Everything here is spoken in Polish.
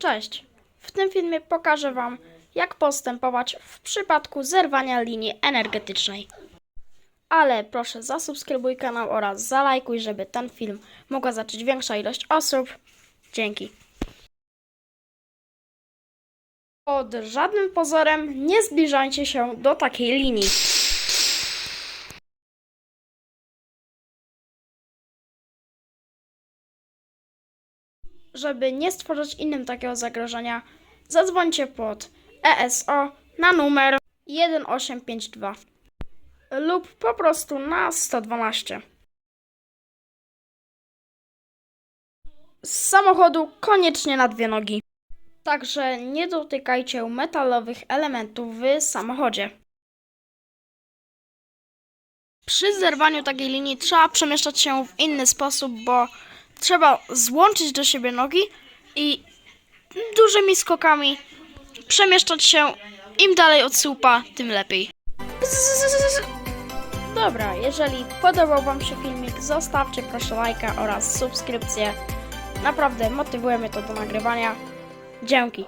Cześć! W tym filmie pokażę Wam, jak postępować w przypadku zerwania linii energetycznej. Ale proszę zasubskrybuj kanał oraz zalajkuj, żeby ten film mogła zobaczyć większa ilość osób. Dzięki. Pod żadnym pozorem nie zbliżajcie się do takiej linii. Żeby nie stworzyć innym takiego zagrożenia, zadzwońcie pod ESO na numer 1852 lub po prostu na 112. Z samochodu koniecznie na dwie nogi. Także nie dotykajcie metalowych elementów w samochodzie. Przy zerwaniu takiej linii trzeba przemieszczać się w inny sposób, bo trzeba złączyć do siebie nogi i dużymi skokami przemieszczać się im dalej od słupa, tym lepiej. Dobra, jeżeli podobał Wam się filmik, zostawcie proszę lajka oraz subskrypcję. Naprawdę motywuje mnie to do nagrywania. Dzięki.